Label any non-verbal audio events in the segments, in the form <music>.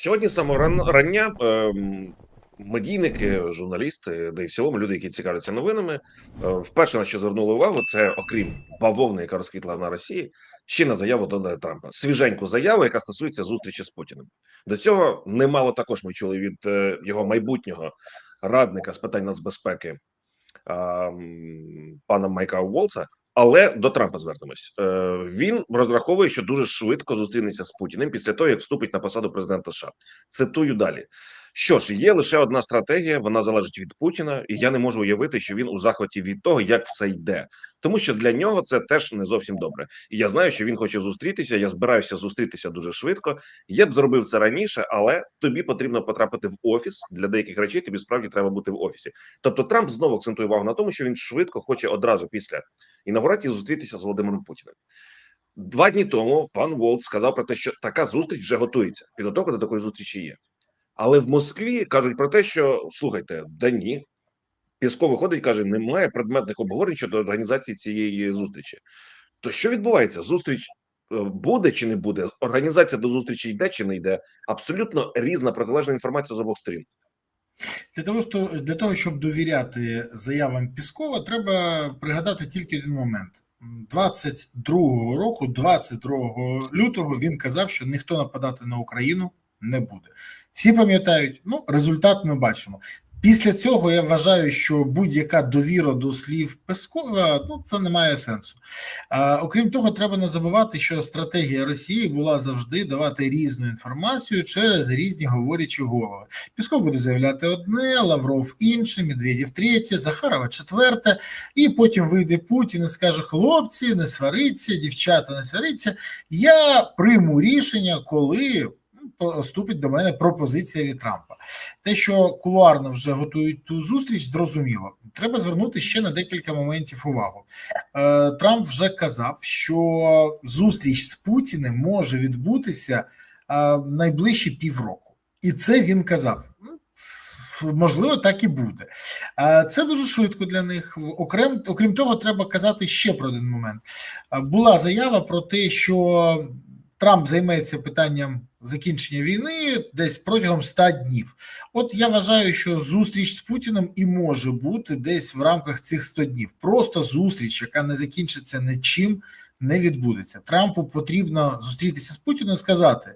Сьогодні самого ран- рання ем, медійники, журналісти, да й в цілому люди, які цікавляться новинами, е, вперше на що звернули увагу, це окрім бавовни, яка розквітла на Росії, ще на заяву Дональда Трампа. Свіженьку заяву, яка стосується зустрічі з Путіним. До цього немало також ми чули від е, його майбутнього радника з питань нацбезпеки пана Майка Уолца. Але до Трампа звернемось. Е, він розраховує, що дуже швидко зустрінеться з Путіним після того, як вступить на посаду президента США. Цитую далі. Що ж, є лише одна стратегія, вона залежить від Путіна, і я не можу уявити, що він у захваті від того, як все йде, тому що для нього це теж не зовсім добре. І я знаю, що він хоче зустрітися. Я збираюся зустрітися дуже швидко. Я б зробив це раніше, але тобі потрібно потрапити в офіс для деяких речей. Тобі справді треба бути в офісі. Тобто Трамп знову акцентує увагу на тому, що він швидко хоче одразу після інаугурації зустрітися з Володимиром Путіним. Два дні тому пан Волт сказав про те, що така зустріч вже готується. Підготовка до такої зустрічі є. Але в Москві кажуть про те, що слухайте, да ні. Пісков виходить, каже: немає предметних обговорень щодо організації цієї зустрічі. То що відбувається? Зустріч е, буде чи не буде? Організація до зустрічі йде чи не йде? Абсолютно різна протилежна інформація з обох сторін. Для того, що, для того, щоб довіряти заявам Піскова, треба пригадати тільки один момент. 22-го року, 22 лютого, він казав, що ніхто нападати на Україну не буде. Всі пам'ятають, ну результат ми бачимо. Після цього я вважаю, що будь-яка довіра до слів Пескова ну це не має сенсу. А, окрім того, треба не забувати, що стратегія Росії була завжди давати різну інформацію через різні говорячі голови. Пісков буде заявляти одне, Лавров інше, Медведєв третє, Захарова четверте, і потім вийде Путін і скаже: хлопці, не сваріться, дівчата, не сваріться. Я прийму рішення, коли поступить до мене пропозиція від Трампа. Те, що кулуарно вже готують ту зустріч, зрозуміло. Треба звернути ще на декілька моментів увагу. Е, Трамп вже казав, що зустріч з Путіним може відбутися е, найближчі півроку, і це він казав. Можливо, так і буде. Це дуже швидко для них. Окрім окрім того, треба казати ще про один момент. Була заява про те, що Трамп займеться питанням закінчення війни десь протягом 100 днів. От я вважаю, що зустріч з Путіним і може бути десь в рамках цих 100 днів. Просто зустріч, яка не закінчиться нічим, не відбудеться. Трампу потрібно зустрітися з Путіним і сказати: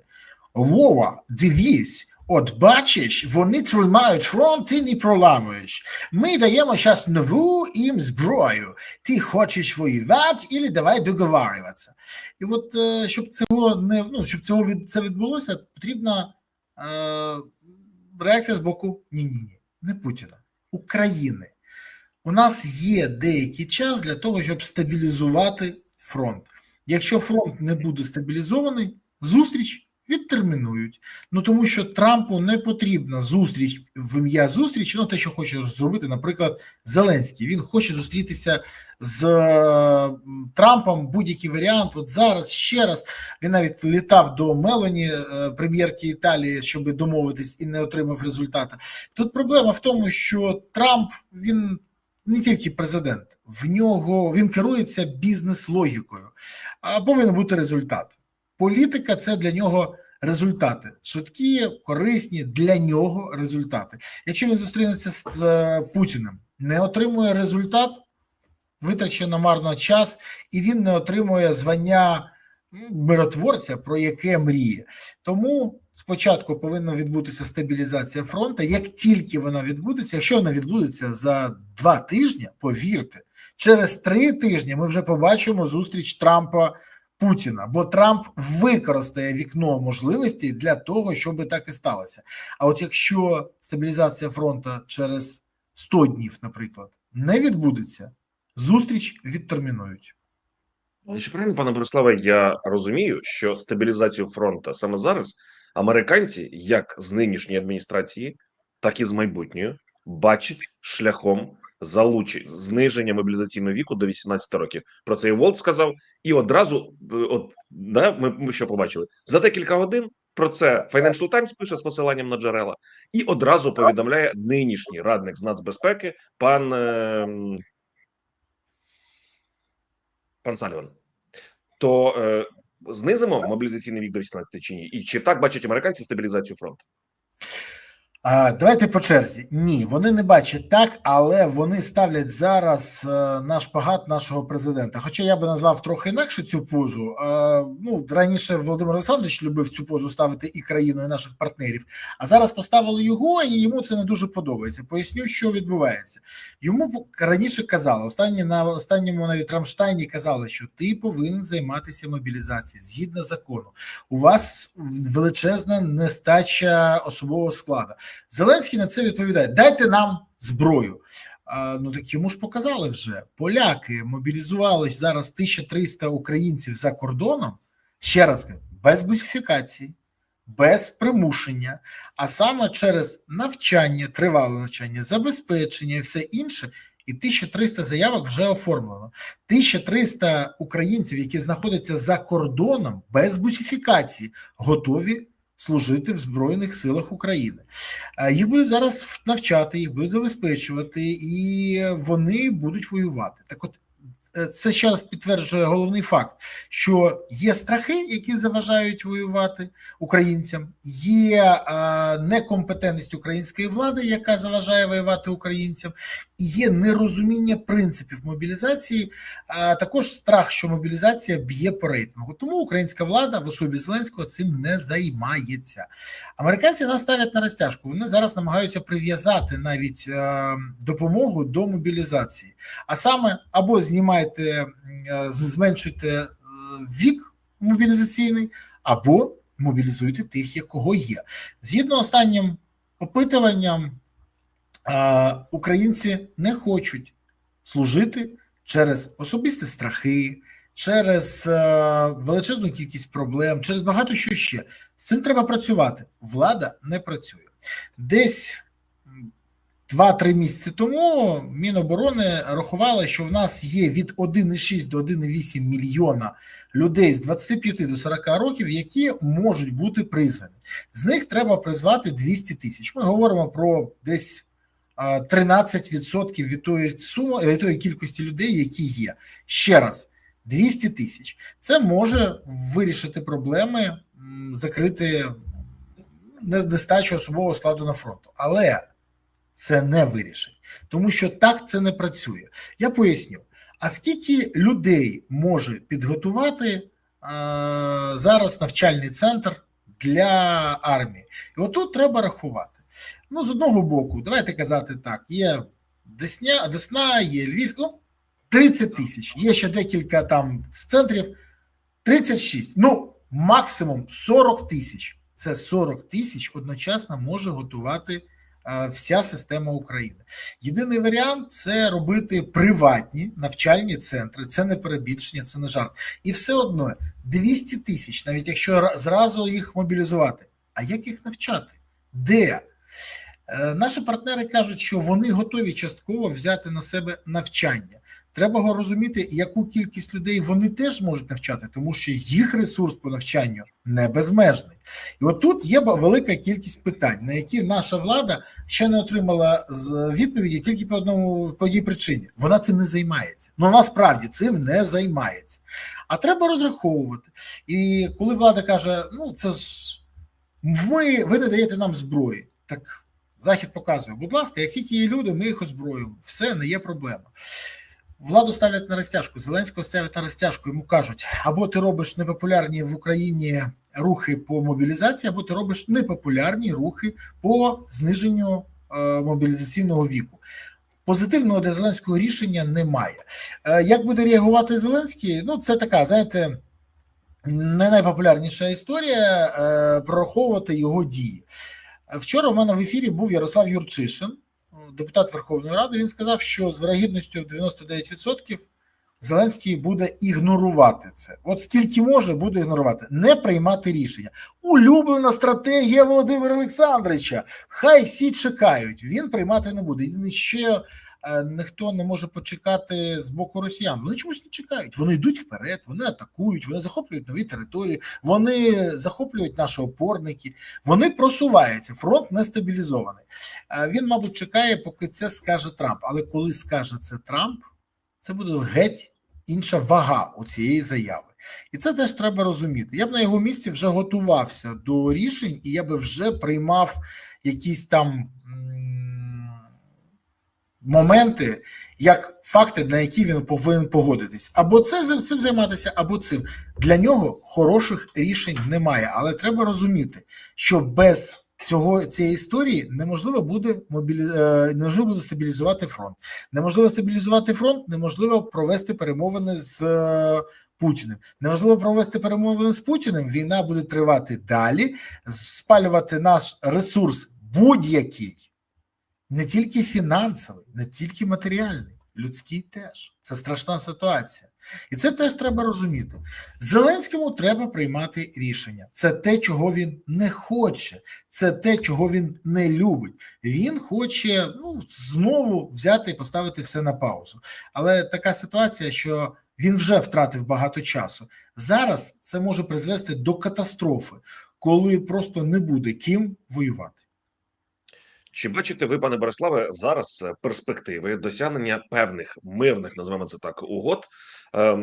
Вова, дивись. От бачиш, вони тримають фронт, ти не проламуєш. Ми даємо зараз нову їм зброю. Ти хочеш воювати, і давай договарюватися. І от е, щоб цього не ну, щоб цього від це відбулося, потрібна е, реакція з боку ні, ні, ні, не Путіна, України. У нас є деякий час для того, щоб стабілізувати фронт. Якщо фронт не буде стабілізований, зустріч відтермінують. Ну тому що Трампу не потрібна зустріч в ім'я зустрічі, ну те, що хоче зробити, наприклад, Зеленський. Він хоче зустрітися з Трампом будь-який варіант. От зараз ще раз він навіть літав до Мелоні, е, прем'єрки Італії, щоб домовитись і не отримав результата. Тут проблема в тому, що Трамп він. Не тільки президент, в нього він керується бізнес-логікою, а повинен бути результат. Політика це для нього результати швидкі, корисні для нього результати. Якщо він зустрінеться з е, Путіним, не отримує результат, витрачено марно час, і він не отримує звання миротворця, про яке мріє. Тому спочатку повинна відбутися стабілізація фронту. Як тільки вона відбудеться, якщо вона відбудеться за два тижні, повірте, через три тижні ми вже побачимо зустріч Трампа. Путіна, бо Трамп використає вікно можливостей для того, щоб так і сталося. А от якщо стабілізація фронту через 100 днів, наприклад, не відбудеться, зустріч відтермінують. Чи правильно, пане Бориславе, я розумію, що стабілізацію фронту саме зараз американці, як з нинішньої адміністрації, так і з майбутньої, бачать шляхом залучить зниження мобілізаційного віку до 18 років. Про це і Волт сказав, і одразу е, от да, ми, ми що побачили за декілька годин. Про це Financial Times пише з посиланням на джерела, і одразу повідомляє нинішній радник з нацбезпеки пан е, пан Саліван. То е, знизимо мобілізаційний вік до 18 чи ні? І чи так бачать американці стабілізацію фронту? Давайте по черзі. Ні, вони не бачать так, але вони ставлять зараз е, на шпагат нашого президента. Хоча я би назвав трохи інакше цю позу. Е, ну раніше Володимир Олександрович любив цю позу ставити і країну, і наших партнерів. А зараз поставили його, і йому це не дуже подобається. Поясню, що відбувається. Йому раніше казали, останні на останньому навіть Рамштайні казали, що ти повинен займатися мобілізацією згідно закону. У вас величезна нестача особового складу. Зеленський на це відповідає: дайте нам зброю. Ну так йому ж показали вже поляки мобілізувались зараз 1300 українців за кордоном. Ще раз без бусифікації, без примушення, а саме через навчання, тривале навчання, забезпечення і все інше. І 1300 заявок вже оформлено. 1300 українців, які знаходяться за кордоном без бусифікації, готові служити в Збройних силах України. Е, Їх будуть зараз навчати, їх будуть забезпечувати, і вони будуть воювати. Так, от це ще раз підтверджує головний факт, що є страхи, які заважають воювати українцям, є е, некомпетентність української влади, яка заважає воювати українцям, і є нерозуміння принципів мобілізації, а також страх, що мобілізація б'є по рейтингу. Тому українська влада в особі Зеленського цим не займається. Американці нас ставлять на розтяжку. Вони зараз намагаються прив'язати навіть е, допомогу до мобілізації, а саме або знімайте, е, зменшуйте е, вік мобілізаційний, або мобілізуйте тих, якого є. Згідно останнім опитуванням, е, українці не хочуть служити через особисті страхи, через величезну кількість проблем, через багато що ще. З цим треба працювати. Влада не працює. Десь 2-3 місяці тому Міноборони рахувало, що в нас є від 1,6 до 1,8 мільйона людей з 25 до 40 років, які можуть бути призвані. З них треба призвати 200 тисяч. Ми говоримо про десь а, 13% від тої суми від тої кількості людей, які є. Ще раз, 200 тисяч. Це може вирішити проблеми, закрити недостачу особового складу на фронту. Але це не вирішить, тому що так це не працює. Я поясню. А скільки людей може підготувати е, зараз навчальний центр для армії? І отут треба рахувати. Ну, з одного боку, давайте казати так: є Десня, Десна, є Львівська, ну, 30 тисяч. Є ще декілька там центрів, 36. Ну, максимум 40 тисяч. Це 40 тисяч одночасно може готувати вся система України. Єдиний варіант це робити приватні навчальні центри. Це не перебільшення, це не жарт. І все одно 200 тисяч, навіть якщо зразу їх мобілізувати. А як їх навчати? Де? Е, Наші партнери кажуть, що вони готові частково взяти на себе навчання. Треба розуміти, яку кількість людей вони теж можуть навчати, тому що їх ресурс по навчанню не безмежний. І от тут є велика кількість питань, на які наша влада ще не отримала з відповіді тільки по одному по одній причині. Вона цим не займається. Ну насправді цим не займається. А треба розраховувати. І коли влада каже: ну це ж ви, ви не даєте нам зброї, так Захід показує, будь ласка, як тільки є люди, ми їх озброїмо. Все не є проблема. Владу ставлять на розтяжку, Зеленського ставлять на розтяжку. Йому кажуть: або ти робиш непопулярні в Україні рухи по мобілізації, або ти робиш непопулярні рухи по зниженню е, мобілізаційного віку. Позитивного для Зеленського рішення немає. Е, як буде реагувати Зеленський? Ну, це така, знаєте, не найпопулярніша історія е, прораховувати його дії. Вчора у мене в ефірі був Ярослав Юрчишин, депутат Верховної Ради. Він сказав, що з вирогідністю в 99% Зеленський буде ігнорувати це. От скільки може, буде ігнорувати, не приймати рішення. Улюблена стратегія Володимира Олександровича. Хай всі чекають. Він приймати не буде. Він ще ніхто не може почекати з боку росіян. Вони чомусь не чекають. Вони йдуть вперед, вони атакують, вони захоплюють нові території, вони захоплюють наші опорники, вони просуваються. Фронт не стабілізований. Е, Він, мабуть, чекає, поки це скаже Трамп. Але коли скаже це Трамп, це буде геть інша вага у цієї заяви. І це теж треба розуміти. Я б на його місці вже готувався до рішень, і я би вже приймав якісь там моменти, як факти, на які він повинен погодитись. Або це цим займатися, або цим. Для нього хороших рішень немає. Але треба розуміти, що без цього цієї історії неможливо буде мобілі... е, неможливо буде стабілізувати фронт. Неможливо стабілізувати фронт, неможливо провести перемовини з е, Путіним. Неможливо провести перемовини з Путіним. Війна буде тривати далі, спалювати наш ресурс будь-який, не тільки фінансовий, не тільки матеріальний, людський теж. Це страшна ситуація. І це теж треба розуміти. Зеленському треба приймати рішення. Це те, чого він не хоче, це те, чого він не любить. Він хоче ну, знову взяти і поставити все на паузу. Але така ситуація, що він вже втратив багато часу. Зараз це може призвести до катастрофи, коли просто не буде ким воювати. Чи бачите ви, пане Бориславе, зараз е, перспективи досягнення певних мирних, називаємо це так, угод,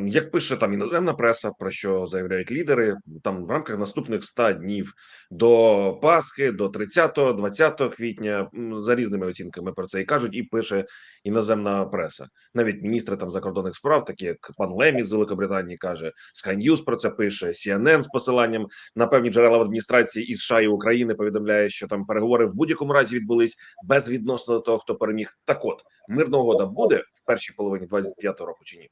як пише там іноземна преса, про що заявляють лідери, там в рамках наступних 100 днів до Пасхи, до 30-20 квітня, за різними оцінками про це і кажуть, і пише іноземна преса. Навіть міністри там закордонних справ, такі як пан Лемі з Великобританії, каже, Sky News про це пише, CNN з посиланням на певні джерела в адміністрації із США і України повідомляє, що там переговори в будь-якому разі відбулись безвідносно до того, хто переміг. Так от мирна угода буде в першій половині 25-го року чи ні?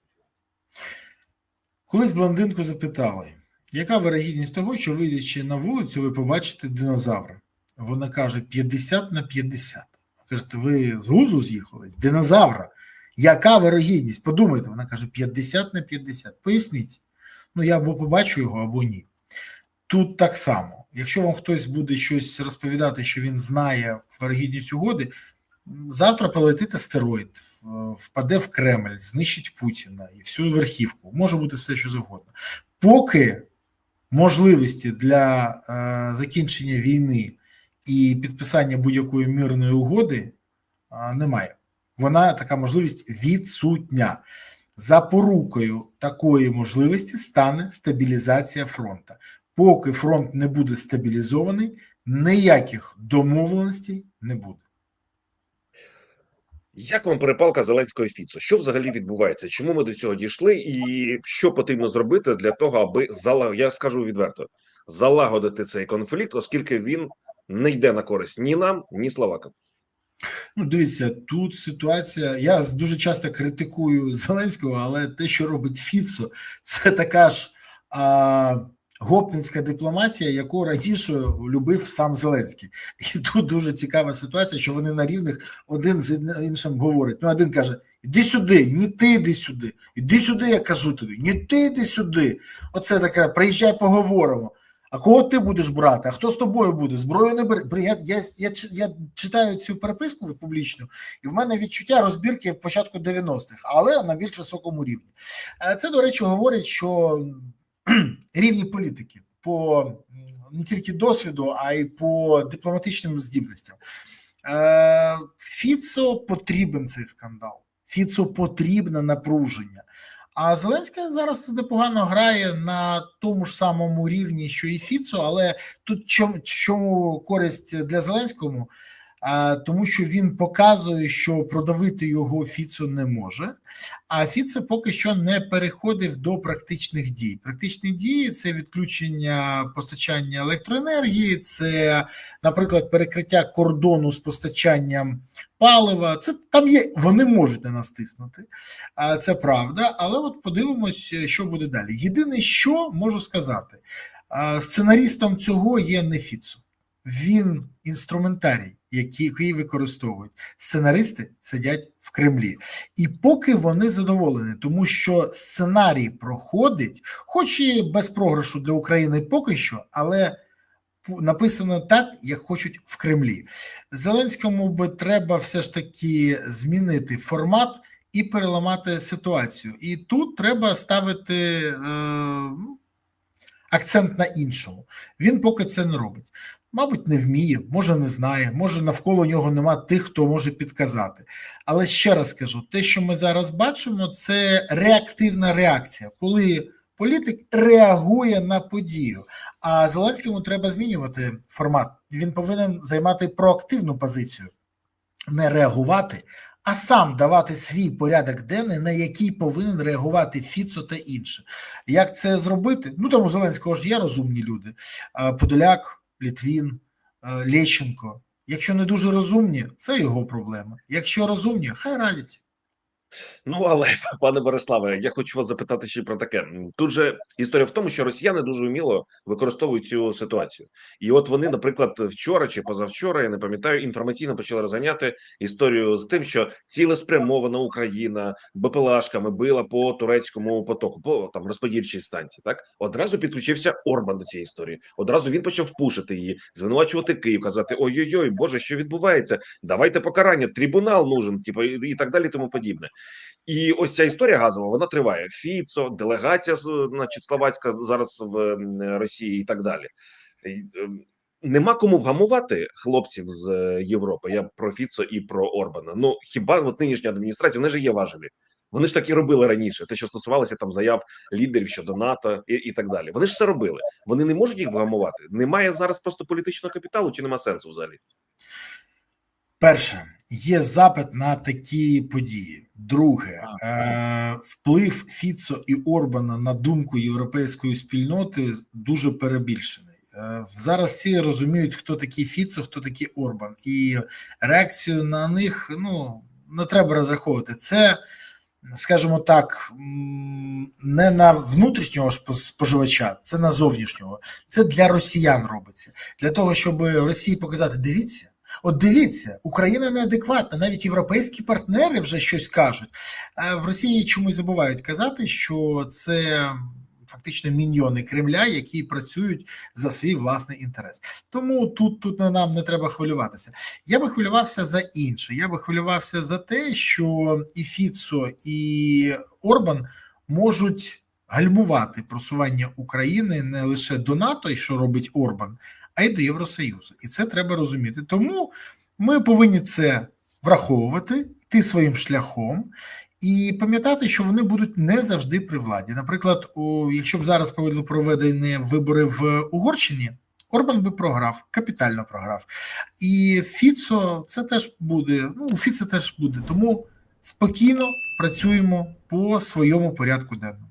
Колись блондинку запитали, яка вирогідність того, що вийдячи на вулицю, ви побачите динозавра? Вона каже: 50 на 50. Кажете, ви з гузу з'їхали? Динозавра. Яка вирогідність? Подумайте, вона каже: 50 на 50. Поясніть. Ну, я або побачу його, або ні. Тут так само. Якщо вам хтось буде щось розповідати, що він знає вирогідність угоди, завтра полетить астероїд, впаде в Кремль, знищить Путіна і всю верхівку. Може бути все, що завгодно. Поки можливості для е, закінчення війни і підписання будь-якої мирної угоди е, немає. Вона така можливість відсутня. Запорукою такої можливості стане стабілізація фронту. Поки фронт не буде стабілізований, ніяких домовленостей не буде. Як вам перепалка Зеленського і Фіцо? Що взагалі відбувається? Чому ми до цього дійшли, і що потрібно зробити для того, аби зала... я скажу відверто залагодити цей конфлікт, оскільки він не йде на користь ні нам, ні словакам. Ну, дивіться, тут ситуація. Я дуже часто критикую <laughs> Зеленського, але те, що робить Фіцо, це така ж а, гопницька дипломатія, яку раніше любив сам Зеленський. І тут дуже цікава ситуація, що вони на рівних один з іншим говорять. Ну, один каже: іди сюди, ні ти йди сюди, іди сюди, я кажу тобі, ні ти йди сюди. Оце таке, приїжджай, поговоримо. А кого ти будеш брати? А хто з тобою буде? Зброю не бери. Я, я, я, я читаю цю переписку публічну, і в мене відчуття розбірки в початку 90-х, але на більш високому рівні. Е, Це, до речі, говорить, що рівні політики по не тільки досвіду, а й по дипломатичним здібностям. Е, Фіцо потрібен цей скандал. Фіцо потрібне напруження. А Зеленський зараз непогано грає на тому ж самому рівні, що і Фіцо, але тут чому, чому користь для Зеленського? Тому що він показує, що продавити його Фіцо не може. А Фіце поки що не переходив до практичних дій. Практичні дії це відключення постачання електроенергії, це, наприклад, перекриття кордону з постачанням палива. Це там є, вони можуть на нас тиснути. Це правда, але от подивимось, що буде далі. Єдине, що можу сказати, сценарістом цього є не Фіцо. Він інструментарій, який використовують. Сценаристи сидять в Кремлі. І поки вони задоволені, тому що сценарій проходить, хоч і без програшу для України поки що, але написано так, як хочуть в Кремлі. Зеленському би треба все ж таки змінити формат і переламати ситуацію. І тут треба ставити е, акцент на іншому. Він поки це не робить. Мабуть, не вміє, може не знає, може навколо нього нема тих, хто може підказати. Але ще раз кажу: те, що ми зараз бачимо, це реактивна реакція, коли політик реагує на подію. А Зеленському треба змінювати формат. Він повинен займати проактивну позицію, не реагувати, а сам давати свій порядок денний, на який повинен реагувати Фіцо та інше. Як це зробити? Ну там у Зеленського ж є розумні люди: Подоляк, Літвін, е, Лещенко. Якщо не дуже розумні, це його проблема. Якщо розумні, хай радять. Ну але <laughs> пане Бориславе, я хочу вас запитати ще про таке. Тут же історія в тому, що росіяни дуже вміло використовують цю ситуацію, і от вони, наприклад, вчора чи позавчора, я не пам'ятаю, інформаційно почали розганяти історію з тим, що цілеспрямована Україна БПЛАшками била по турецькому потоку, по там розподільчій станції. Так одразу підключився Орбан до цієї історії. Одразу він почав пушити її, звинувачувати Київ, казати: ой-ой-ой, Боже, що відбувається? Давайте покарання, трибунал нужен, типу, і, так далі, тому подібне. І ось ця історія газова вона триває. Фіцо, делегація значить, словацька зараз в Росії і так далі. Ем, Нема кому вгамувати хлопців з е, Європи. Я про Фіцо і про Орбана. Ну хіба от нинішня адміністрація вони ж є важелі? Вони ж так і робили раніше. Те, що стосувалося там заяв лідерів щодо НАТО і, і так далі. Вони ж це робили. Вони не можуть їх вгамувати. Немає зараз просто політичного капіталу, чи нема сенсу взагалі? Перше, є запит на такі події. Друге, е, вплив Фіцо і Орбана на думку європейської спільноти дуже перебільшений. Е, зараз всі розуміють, хто такий Фіцо, хто такий Орбан, і реакцію на них ну не треба розраховувати. Це, скажімо так, не на внутрішнього споживача, це на зовнішнього. Це для росіян робиться, для того, щоб Росії показати, дивіться. От дивіться, Україна неадекватна, навіть європейські партнери вже щось кажуть. А в Росії чомусь забувають казати, що це фактично міньйони Кремля, які працюють за свій власний інтерес. Тому тут, тут нам не треба хвилюватися. Я би хвилювався за інше. Я би хвилювався за те, що і Фіцо, і Орбан можуть гальмувати просування України не лише до НАТО, і що робить Орбан, а й до Євросоюзу. І це треба розуміти. Тому ми повинні це враховувати, йти своїм шляхом і пам'ятати, що вони будуть не завжди при владі. Наприклад, у, якщо б зараз проводили проведені вибори в Угорщині. Орбан би програв, капітально програв. І Фіцо це теж буде. Ну, у Фіцо теж буде. Тому спокійно працюємо по своєму порядку денному.